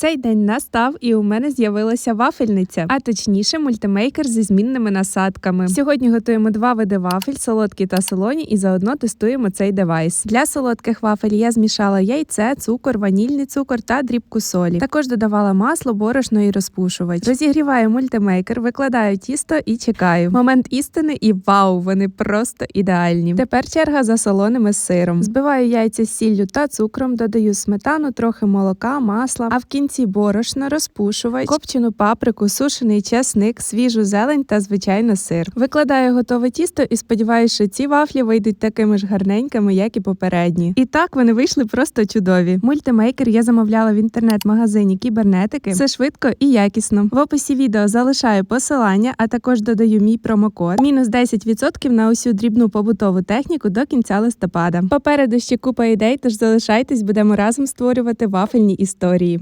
Цей день настав, і у мене з'явилася вафельниця, а точніше, мультимейкер зі змінними насадками. Сьогодні готуємо два види вафель, солодкі та солоні, і заодно тестуємо цей девайс. Для солодких вафель я змішала яйце, цукор, ванільний цукор та дрібку солі. Також додавала масло, борошно і розпушувач. Розігріваю мультимейкер, викладаю тісто і чекаю. Момент істини і вау, вони просто ідеальні. Тепер черга за солоними з сиром. Збиваю яйця з сіллю та цукром, додаю сметану, трохи молока, масла, а в кінці борошно, розпушувач, копчену паприку, сушений чесник, свіжу зелень та звичайно сир. Викладаю готове тісто і сподіваюся, що ці вафлі вийдуть такими ж гарненькими, як і попередні. І так вони вийшли просто чудові. Мультимейкер я замовляла в інтернет-магазині кібернетики. Все швидко і якісно. В описі відео залишаю посилання, а також додаю мій промокод. Мінус 10% на усю дрібну побутову техніку до кінця листопада. Попереду ще купа ідей, тож залишайтесь, будемо разом створювати вафельні історії.